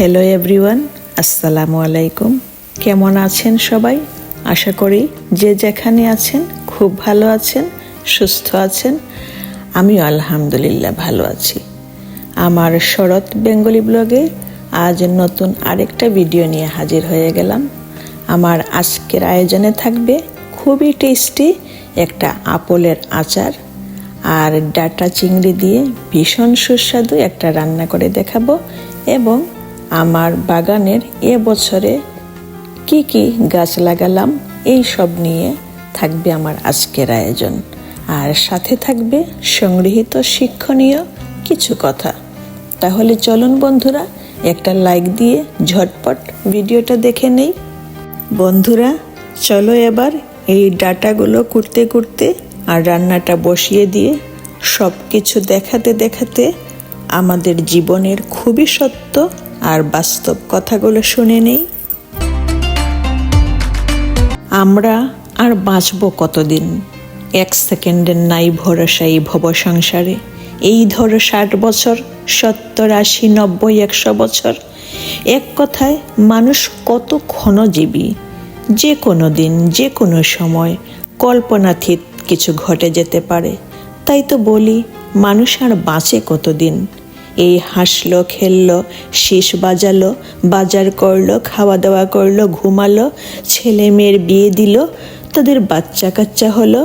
Hello everyone আসসালামু আলাইকুম কেমন আছেন সবাই? আশা করি যে যেখানে আছেন খুব ভালো আছেন, সুস্থ আছেন। আমিও আলহামদুলিল্লাহ ভালো আছি। আমার শরৎ বেঙ্গলি ব্লগে আজ নতুন আরেকটা ভিডিও নিয়ে হাজির হয়ে গেলাম। আমার আজকের আয়োজনে থাকবে খুবই টেস্টি একটা আপেলের আচার। আর ডাটা চিংড়ি দিয়ে ভীষণ সুস্বাদু একটা রান্না করে দেখাবো এবং আমার বাগানের এ বছরে কি কি গাছ লাগালাম, এই সব নিয়ে থাকবে আমার আজকের আয়োজন। আর সাথে থাকবে সংগৃহীত শিক্ষণীয় কিছু কথা। তাহলে চলুন বন্ধুরা, একটা লাইক দিয়ে ঝটপট ভিডিওটা দেখে নেই। বন্ধুরা, চলো এবার এই ডাটাগুলো কুড়তে কুড়তে আর রান্নাটা বসিয়ে দিয়ে সব কিছু দেখাতে দেখাতে আমাদের জীবনের খুবই সত্য আর বাস্তব কথাগুলো শুনে নেই। আমরা আর বাঁচব কতদিন? এক সেকেন্ডের নাই ভরসা এই ভব সংসারে। এই ধরো ষাট বছর, সত্তর, আশি, নব্বই, একশো বছর। এক কথায়, মানুষ কত ক্ষণজীবী? যে কোনো দিন, যে কোনো সময়। কল্পনাতীত কিছু ঘটে যেতে পারে। তাই তো বলি, মানুষ আর বাঁচে কতদিন? এই হাসলো, খেললো, শীষ বাজালো, বাজার করল খাওয়া দাওয়া করল, ঘুমালো ছেলে মেয়ের বিয়ে দিল, তাদের বাচ্চা কাচ্চা হলো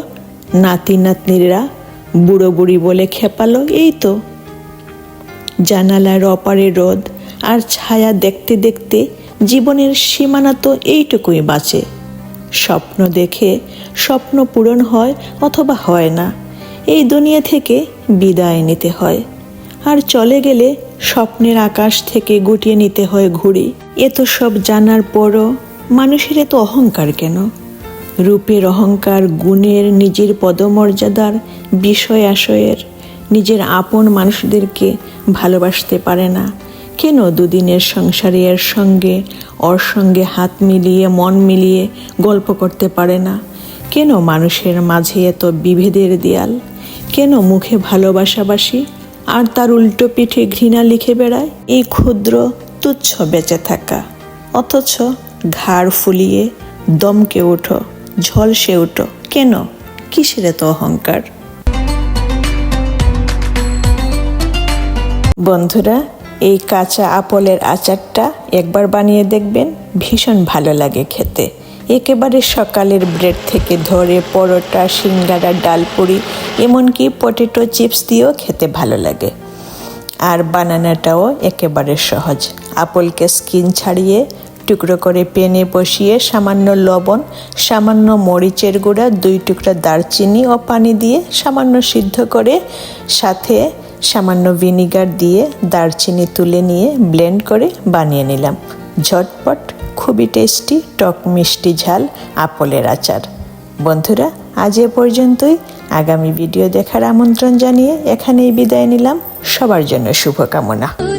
নাতি নাতনিরা বুড়ো বুড়ি বলে খেপালো, এই তো। জানালার অপারে রোদ আর ছায়া দেখতে দেখতে জীবনের সীমানা তো এইটুকুই বাঁচে। স্বপ্ন দেখে স্বপ্ন পূরণ হয় অথবা হয় না, এই দুনিয়া থেকে বিদায় নিতে হয়। আর চলে গেলে স্বপ্নের আকাশ থেকে গুটিয়ে নিতে হয় ঘুড়ি। এ তো সব জানার পরও মানুষের এত অহংকার কেন? রূপের অহংকার, গুণের, নিজের পদমর্যাদার বিষয় আশয়ের নিজের আপন মানুষদেরকে ভালোবাসতে পারে না। কেন দুদিনের সংসারে এর সঙ্গে, ওর সঙ্গে হাত মিলিয়ে, মন মিলিয়ে গল্প করতে পারে না? কেন মানুষের মাঝে এত বিভেদের দেয়াল? কেন মুখে ভালোবাসাবাসি আর তার উল্টো পিঠে ঘৃণা লিখে বেড়ায়, এই ক্ষুদ্র তুচ্ছ বেঁচে থাকা। অথচ ঘাড় ফুলিয়ে দমকে ওঠো, ঝলসে ওঠো। কেন? কিসের এত অহংকার? বন্ধুরা, এই কাঁচা আপেলের আচারটা একবার বানিয়ে দেখবেন, ভীষণ ভালো লাগে খেতে। একেবারে সকালের ব্রেড থেকে ধরে পরোটা, সিঙ্গারা ডালপুরি এমনকি পটেটো চিপস দিয়েও খেতে ভালো লাগে। আর বানানাটাও একেবারে সহজ। আপেলকে স্কিন ছাড়িয়ে টুকরো করে পেনে বসিয়ে সামান্য লবণ, সামান্য মরিচের গুঁড়া, দুই টুকরা দারচিনি ও পানি দিয়ে সামান্য সিদ্ধ করে সাথে সামান্য ভিনিগার দিয়ে দারচিনি তুলে নিয়ে ব্লেন্ড করে বানিয়ে নিলাম। ঝটপট, খুবই টেস্টি, টক মিষ্টি ঝাল, আপলের আচার। বন্ধুরা, আজ এ পর্যন্তই। আগামী ভিডিও দেখার আমন্ত্রণ জানিয়ে এখানেই বিদায় নিলাম। সবার জন্য শুভকামনা।